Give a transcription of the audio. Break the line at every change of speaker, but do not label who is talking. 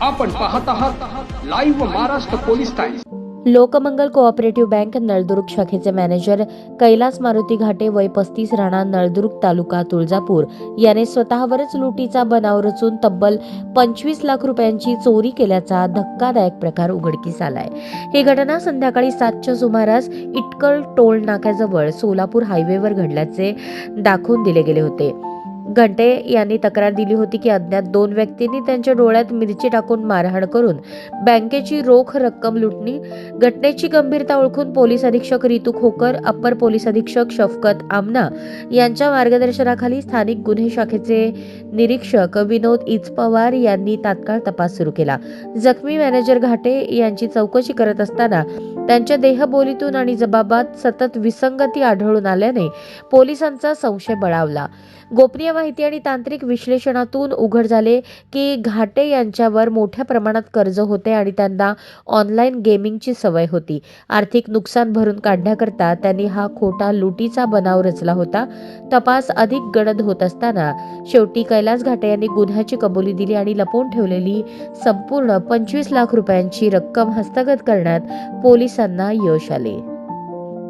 आपण पाहत आहात live Maharashtra police times
Lokmangal cooperative bank Naldurg शाखेचे मॅनेजर कैलास मारुती घाटे वय पस्तीस राणा नळदुर्ग तालुका तुळजापूर याने स्वतःवरच लुटीचा बनाव रचून तब्बल पंचवीस लाख रुपयांची चोरी केल्याचा धक्कादायक प्रकार उघडकीस आलाय. ही घटना संध्याकाळी सातच्या सुमारास इटकल टोल नाक्याजवळ सोलापूर हायवेवर घडल्याचे दाखवून दिले गेले होते. घंटे यांनी तक्रार दिली होती की अज्ञात दोन व्यक्तींनी त्यांच्या डोळ्यात मिरची टाकून मारहाण करून बँकेची रोख रक्कम लुटणी घटनेची गंभीरता ओळखून पोलीस अधीक्षक रितू खोकर अप्पर पोलीस अधीक्षक शफकत आमना यांच्या मार्गदर्शनाखाली स्थानिक गुन्हे शाखेचे निरीक्षक विनोद इचपवार यांनी तात्काळ तपास सुरू केला. जखमी मॅनेजर घाटे यांची चौकशी करत असताना त्यांच्या देहबोलीतून आणि जबाबात सतत विसंगती आढळून आल्याने पोलिसांचा संशय बळावला. गोपनीय माहिती आणि तांत्रिक विश्लेषणातून उघड झाले की घाटे यांच्यावर मोठ्या प्रमाणात कर्ज होते आणि त्यांना ऑनलाईन गेमिंगची सवय होती. आर्थिक नुकसान भरून काढण्याकरता त्यांनी हा खोटा लुटीचा बनाव रचला होता. तपास अधिक गडद होत असताना शेवटी कैलास घाटे यांनी गुन्ह्याची कबुली दिली आणि लपवून ठेवलेली संपूर्ण पंचवीस लाख रुपयांची रक्कम हस्तगत करण्यात पोलीस person usually